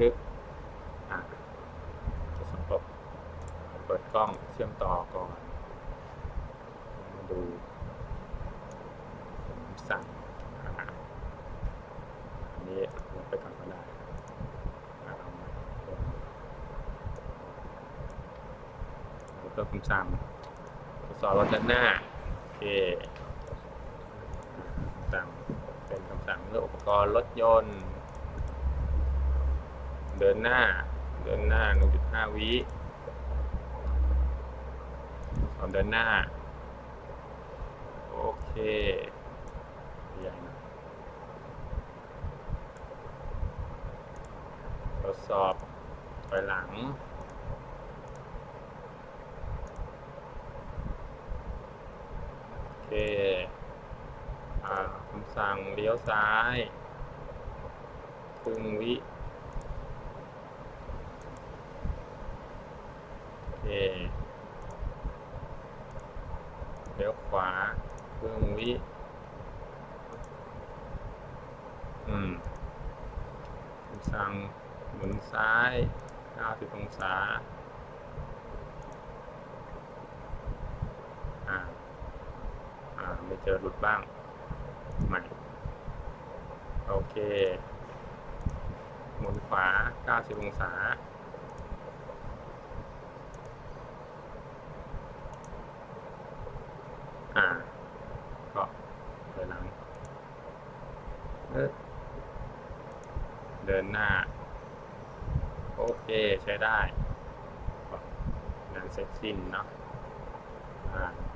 ทึกอ่าจะสมบบเปิดกล้องเชื่อมต่อก่อนมาดูผมสั่งอันนี้ลงไปก่อนก็ได้เอามาลงแล้วก็คำสั่งทดสอบรถด้านหน้าโอเคสั่งเป็นคำสั่งเรื่องอุปกรณ์รถยนต์ เดินหน้า เดินหน้า 1.5 วิสอนเดินหน้า โอเคใหญ่นะทดสอบถอยหลังโอเคอ่าคำสั่งเลี้ยวซ้ายครึ่งวิ โอ เคเลี้ยวขวาครึ่งวิ อืมสั่งหมุนซ้าย 90 องศา อ่า อ่า ไม่เจอหลุดบ้างใหม่โอเค หมุนขวา 90 องศา อ่า ก็เดินหลังเอ๊ะเดินหน้า โอเคใช้ได้ก็งานเสร็จสิ้นเนาะอ่า